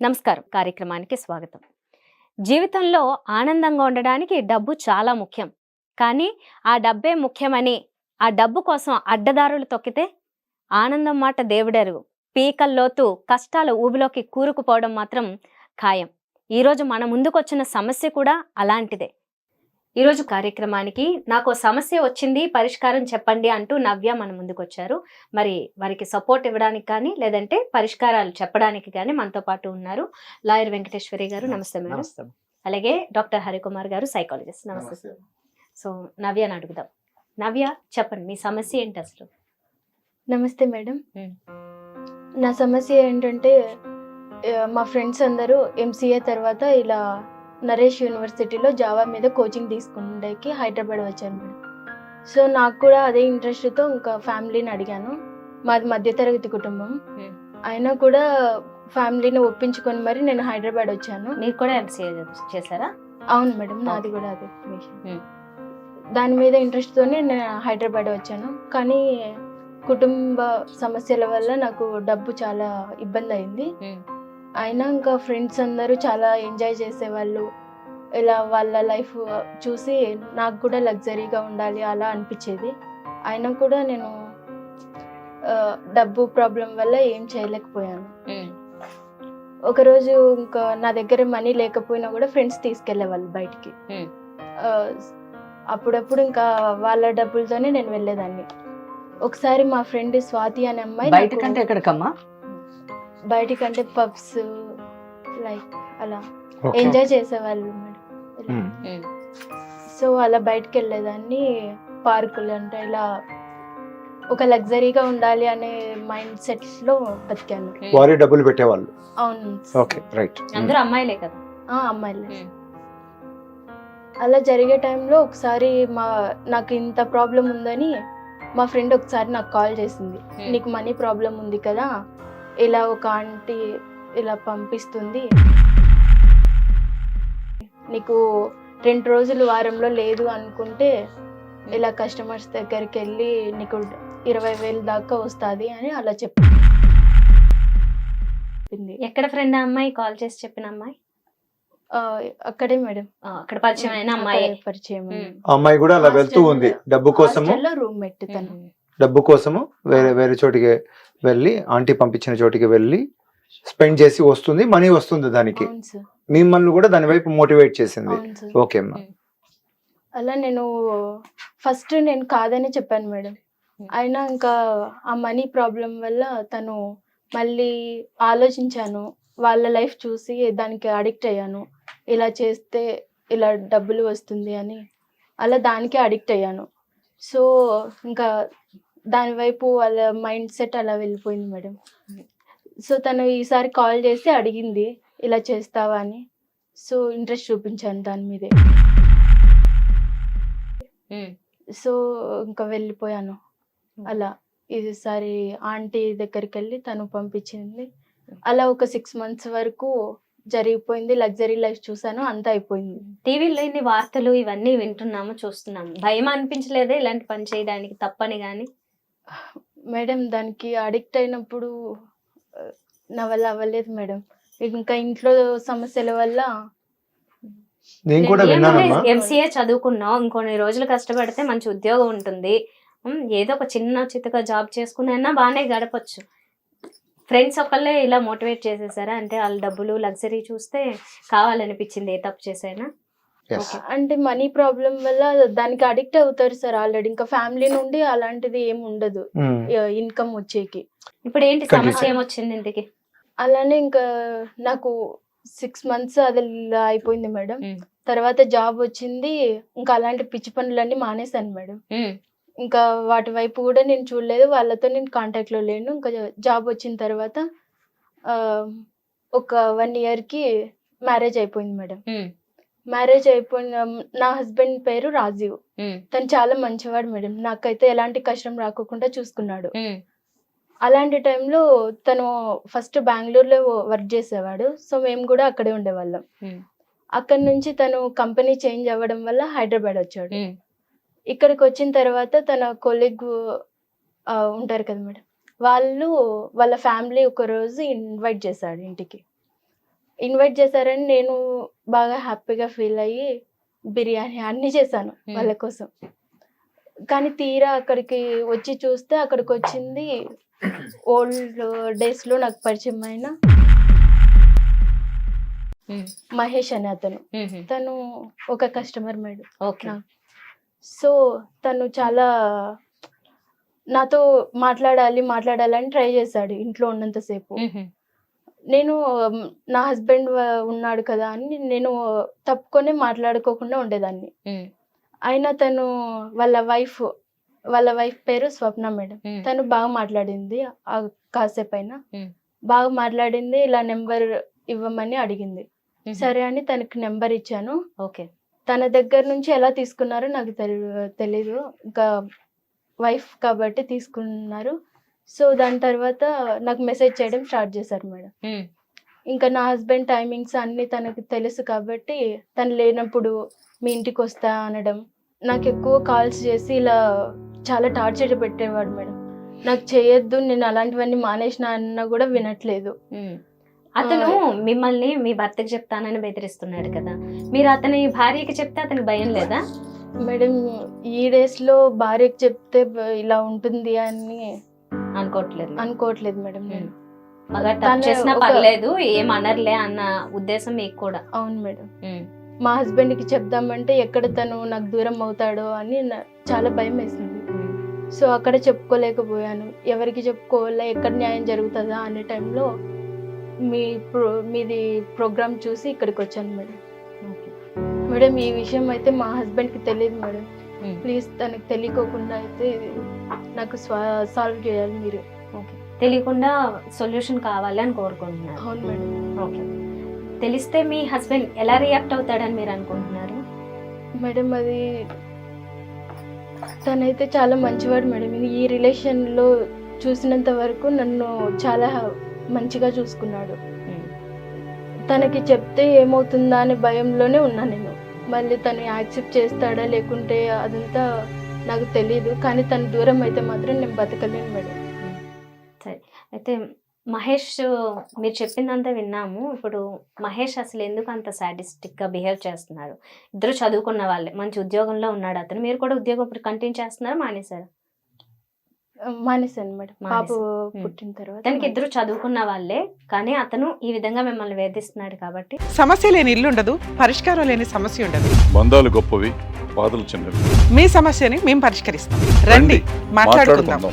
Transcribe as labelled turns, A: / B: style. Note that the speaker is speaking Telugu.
A: నమస్కారం. కార్యక్రమానికి స్వాగతం. జీవితంలో ఆనందంగా ఉండడానికి డబ్బు చాలా ముఖ్యం. కానీ ఆ డబ్బే ముఖ్యమని ఆ డబ్బు కోసం అడ్డదారులు తొక్కితే ఆనందం మాట దేవుడెరుగు. పీకల్లోతు కష్టాల ఊబిలోకి కూరుకుపోవడం మాత్రం ఖాయం. ఈరోజు మన ముందుకొచ్చిన సమస్య కూడా అలాంటిదే. ఈరోజు కార్యక్రమానికి నాకు సమస్య వచ్చింది పరిష్కారం చెప్పండి అంటూ నవ్య మన ముందుకొచ్చారు మరి వారికి సపోర్ట్ ఇవ్వడానికి కానీ లేదంటే పరిష్కారాలు చెప్పడానికి కానీ మనతో పాటు ఉన్నారు. లాయర్ వెంకటేశ్వరి గారు నమస్తే మేడం. అలాగే డాక్టర్ హరికుమార్ గారు సైకాలజిస్ట్. నమస్తే. సో నవ్యని అడుగుదాం. నవ్య చెప్పండి మీ సమస్య ఏంటి అసలు?
B: నమస్తే మేడం. నా సమస్య ఏంటంటే మా ఫ్రెండ్స్ అందరూ ఎంసీఏ తర్వాత ఇలా నరేష్ యూనివర్సిటీలో జావా మీద కోచింగ్ తీసుకుండేకి హైదరాబాద్ వచ్చాను మేడం సో నాకు కూడా అదే ఇంట్రెస్ట్తో ఇంకా ఫ్యామిలీని అడిగాను మాది మధ్యతరగతి కుటుంబం. అయినా కూడా ఫ్యామిలీని ఒప్పించుకొని మరి నేను హైదరాబాద్ వచ్చాను
A: మీరు కూడా ఎంసీఏ చేశారా
B: అవును మేడం నాది. కూడా అదే. దాని మీద ఇంట్రెస్ట్తోనే నేను హైదరాబాద్ వచ్చాను కానీ కుటుంబ సమస్యల వల్ల నాకు డబ్బు చాలా ఇబ్బంది అయింది. అయినా ఇంకా ఫ్రెండ్స్ అందరూ చాలా ఎంజాయ్ చేసేవాళ్ళు. ఇలా వాళ్ళ లైఫ్ చూసి నాకు కూడా లగ్జరీగా ఉండాలి అలా అనిపించేది. అయినా కూడా నేను డబ్బు ప్రాబ్లం వల్ల ఏం చేయలేకపోయాను. ఒకరోజు ఇంకా నా దగ్గర మనీ లేకపోయినా కూడా ఫ్రెండ్స్ తీసుకెళ్ళేవాళ్ళు బయటికి. అప్పుడప్పుడు ఇంకా వాళ్ళ డబ్బులతోనే నేను వెళ్ళేదాన్ని. ఒకసారి మా ఫ్రెండ్ స్వాతి అనే అమ్మాయి
C: బయట
B: నాకు
C: ఎక్కడికమ్మా
B: బయటికంటే పబ్స్ లైక్ అలా. ఎంజాయ్ చేసేవాళ్ళు మేడం. సో అలా బయటకు వెళ్ళేదాన్ని పార్కులు అంటే ఇలా ఒక లగ్జరీగా ఉండాలి అనే మైండ్ సెట్లో బతికాను
D: వారి డబ్బులు పెట్టేవాళ్ళు.
B: అవును.
D: Okay right.
A: అందరూ అమ్మాయిలే కదా?
B: ఆ, అమ్మాయిలే.
A: మ్మ్.
B: అలా జరిగే టైంలో ఒకసారి మా నాకు ఇంత ప్రాబ్లం ఉందని మా ఫ్రెండ్ ఒకసారి నాకు కాల్ చేసింది. నీకు మనీ ప్రాబ్లం ఉంది కదా ఇలా ఒక ఆంటీ ఇలా పంపిస్తుంది. నీకు రెండు రోజులు వారంలో లేదు అనుకుంటే ఇలా కస్టమర్స్ దగ్గరికి వెళ్ళి నీకు ఇరవై వేలు దాకా వస్తుంది అని అలా చెప్పింది.
A: ఎక్కడ ఫ్రెండ్ అమ్మాయి? కాల్ చేసి చెప్పిన అమ్మాయి?
B: ఆ, అక్కడే మేడం.
A: అక్కడ పరిచయం అయిన అమ్మాయి.
B: పరిచయం
D: అమ్మాయి కూడా అలా వెళ్తూ ఉంది. డబ్బు కోసము?
B: రూమ్ మెట్ తను.
D: డబ్బు కోసము? వేరే వేరే చోటికి వెళ్ళి ఆంటీ పంపించిన చోటికి వెళ్ళి స్పెండ్ చేసి వస్తుంది మనీ వస్తుంది దానికి. మిమ్మల్ని కూడా దాని వైపు మోటివేట్ చేసింది. ఓకే అమ్మా.
B: అలా నేను ఫస్ట్ నేను కాదని చెప్పాను మేడం.
A: Hmm.
B: అయినా ఇంకా ఆ మనీ ప్రాబ్లం వల్ల తను మళ్ళీ ఆలోచించాను. వాళ్ళ లైఫ్ చూసి దానికి అడిక్ట్ అయ్యాను. ఇలా చేస్తే ఇలా డబ్బులు వస్తుంది అని. అలా దానికే అడిక్ట్ అయ్యాను. సో ఇంకా దాని వైపు వాళ్ళ మైండ్ సెట్ అలా వెళ్ళిపోయింది మేడం. సో తను ఈసారి కాల్ చేసి అడిగింది ఇలా చేస్తావా? అని. సో ఇంట్రెస్ట్ చూపించాను దాని మీదే. సో ఇంకా వెళ్ళిపోయాను. అలా ఈసారి ఆంటీ దగ్గరికి వెళ్ళి తను పంపించింది. అలా ఒక సిక్స్ మంత్స్ వరకు జరిగిపోయింది. లగ్జరీ లైఫ్ చూసాను అంతా అయిపోయింది.
A: టీవీలో ఇన్ని వార్తలు ఇవన్నీ వింటున్నాము చూస్తున్నాము. భయం అనిపించలేదే ఇలాంటి పని చేయడానికి తప్పని గాని
B: మేడం దానికి అడిక్ట్ అయినప్పుడు నా వల్ల అవ్వలేదు మేడం. ఇంకా ఇంట్లో సమస్యల వల్ల
D: నేను కూడా విన్నానమ్మా.
A: ఎంసీఏ చదువుకున్నావు ఇంకొన్ని రోజులు కష్టపడితే మంచి ఉద్యోగం ఉంటుంది. ఉమ్, ఏదో ఒక చిన్న చితక జాబ్ చేసుకున్నా బాగానే గడపచ్చు. ఫ్రెండ్స్ ఒకళ్ళే ఇలా మోటివేట్ చేసేసారా? అంటే వాళ్ళ డబ్బులు లగ్జరీ చూస్తే కావాలనిపించింది ఏ తప్పు చేసైనా.
B: అంటే మనీ ప్రాబ్లం వల్ల దానికి అడిక్ట్ అవుతారు సార్ ఆల్రెడీ. ఇంకా ఫ్యామిలీ నుండి అలాంటిది ఏమి ఉండదు.
D: మ్మ్.
B: ఇన్కమ్ వచ్చేకి.
A: ఇప్పుడు ఏంటి. సమస్య? ఏమొచ్చింది ఇంటికి
B: అలానే ఇంకా నాకు సిక్స్ మంత్స్ అది అయిపోయింది మేడం.
A: మ్మ్.
B: తర్వాత జాబ్ వచ్చింది. ఇంకా అలాంటి పిచ్చి పనులన్నీ మానేశాను మేడం.
A: ఉమ్,
B: ఇంకా వాటి వైపు కూడా నేను చూడలేదు. వాళ్ళతో నేను కాంటాక్ట్లో లేను. ఇంకా జాబ్ వచ్చిన తర్వాత ఆ, ఒక వన్ ఇయర్కి మ్యారేజ్ అయిపోయింది మేడం. మ్యారేజ్ అయిపోయిన నా హస్బెండ్ పేరు రాజీవ్. తను చాలా మంచివాడు మేడం. నాకైతే ఎలాంటి కష్టం రాకోకుండా చూసుకున్నాడు. అలాంటి టైంలో తను ఫస్ట్ బెంగళూరులో వర్క్ చేసేవాడు. సో మేము కూడా అక్కడే ఉండేవాళ్ళం. అక్కడ నుంచి తను కంపెనీ చేంజ్ అవ్వడం వల్ల హైదరాబాద్ వచ్చాడు. ఇక్కడికి వచ్చిన తర్వాత తన కొలీగ్ ఉంటారు కదా మేడం. వాళ్ళు వాళ్ళ ఫ్యామిలీ ఒక రోజు ఇన్వైట్ చేశాడు ఇంటికి. ఇన్వైట్ చేశారని నేను బాగా హ్యాపీగా ఫీల్ అయ్యి బిర్యానీ అన్ని చేశాను
A: Hmm.
B: వాళ్ళ కోసం. కానీ తీరా అక్కడికి వచ్చి చూస్తే అక్కడికి వచ్చింది ఓల్డ్ డేస్లో నాకు పరిచయం అయిన మహేష్ అని అతను. తను ఒక కస్టమర్ మేడం.
A: ఓకే
B: సో తను చాలా నాతో మాట్లాడాలి మాట్లాడాలని ట్రై చేశాడు ఇంట్లో ఉన్నంతసేపు నేను నా హస్బెండ్ ఉన్నాడు కదా అని నేను తప్పుకొని మాట్లాడుకోకుండా ఉండేదాన్ని. అయినా తను వాళ్ళ వైఫ్ వాళ్ళ వైఫ్ పేరు స్వప్న మేడం. తను బాగా మాట్లాడింది ఆ కాసేపు అయినా. బాగా మాట్లాడింది ఇలా నెంబర్ ఇవ్వమని అడిగింది. సరే అని తనకి నెంబర్ ఇచ్చాను.
A: ఓకే.
B: తన దగ్గర నుంచి ఎలా తీసుకున్నారో నాకు తెలి- తెలీదు. ఇంకా వైఫ్ కాబట్టి తీసుకున్నారు. సో దాని తర్వాత నాకు మెసేజ్ చేయడం స్టార్ట్ చేశారు మేడం. ఇంకా నా హస్బెండ్ టైమింగ్స్ అన్ని తనకు తెలుసు కాబట్టి తను లేనప్పుడు మీ ఇంటికి వస్తా అనడం. నాకు ఎక్కువ కాల్స్ చేసి ఇలా చాలా టార్చర్ పెట్టేవాడు మేడం. నాకు చేయొద్దు నేను అలాంటివన్నీ మానేసిన అన్న కూడా వినట్లేదు.
A: అతను మిమ్మల్ని మీ భర్తకి చెప్తానని బెదిరిస్తున్నాడు కదా. మీరు అతని భార్యకి చెప్తే అతనికి భయం లేదా?
B: మేడం ఈ డేస్లో భార్యకి చెప్తే ఇలా ఉంటుంది అని
A: అనుకోవట్లేదు
B: అనుకోవట్లేదు మేడం నేను
A: బాగా
B: తను
A: టచ్ చేసినా పర్లేదు ఏం అనర్లే అన్న ఉద్దేశం మీకు కూడా
B: అవును మేడం. మా హస్బెండ్కి చెప్దామంటే ఎక్కడ తను నాకు దూరం అవుతాడో అని చాలా భయం వేసింది. సో అక్కడ చెప్పుకోలేకపోయాను ఎవరికి చెప్పుకోవాలా ఎక్కడ న్యాయం జరుగుతుందా అనే టైంలో మీ ప్రో మీది ప్రోగ్రామ్ చూసి ఇక్కడికి వచ్చాను మేడం. మేడం ఈ విషయం అయితే మా హస్బెండ్కి తెలియదు మేడం. ప్లీజ్ తనకు తెలియకోకుండా అయితే నాకు సాల్వ్ చేయాలి మీరు.
A: ఓకే తెలియకుండా సొల్యూషన్ కావాలి అని కోరుకుంటున్నారు.
B: అవును మేడం.
A: ఓకే తెలిస్తే మీ హస్బెండ్ ఎలా రియాక్ట్ అవుతాడని మీరు అనుకుంటున్నారు?
B: మేడం అది తనైతే చాలా మంచివాడు మేడం. ఈ రిలేషన్లో చూసినంత వరకు నన్ను చాలా మంచిగా చూసుకున్నాడు.
A: ఉమ్.
B: తనకి చెప్తే ఏమవుతుందా అనే భయంలోనే ఉన్నా నేను. మళ్ళీ తను యాక్సెప్ట్ చేస్తాడా లేకుంటే అదంతా నాకు తెలియదు కానీ తను దూరం అయితే మాత్రం నేను బతకలేను మేడం.
A: సరే అయితే మహేష్ మీరు చెప్పిందంతా విన్నాము. ఇప్పుడు మహేష్ అసలు ఎందుకు అంత సాటిస్టిక్గా బిహేవ్ చేస్తున్నారు? ఇద్దరు చదువుకున్న వాళ్ళే మంచి ఉద్యోగంలో ఉన్నాడు అతను. మీరు కూడా ఉద్యోగం ఇప్పుడు కంటిన్యూ చేస్తున్నారా? మానేశారు?
B: మానేశాను మేడం పాప
A: మానేశారు.
B: పుట్టిన తర్వాత
A: అతనికి ఇద్దరు చదువుకున్న వాళ్ళే కానీ అతను ఈ విధంగా మిమ్మల్ని వేధిస్తున్నాడు కాబట్టి.
C: సమస్య లేని ఇల్లు ఉండదు పరిష్కారం లేని సమస్య ఉండదు.
E: బంధాలు గొప్పవి బాధలు చిన్నవి.
C: మీ సమస్యని మేము పరిష్కరిస్తాం. రండి
E: మాట్లాడుకుందాం.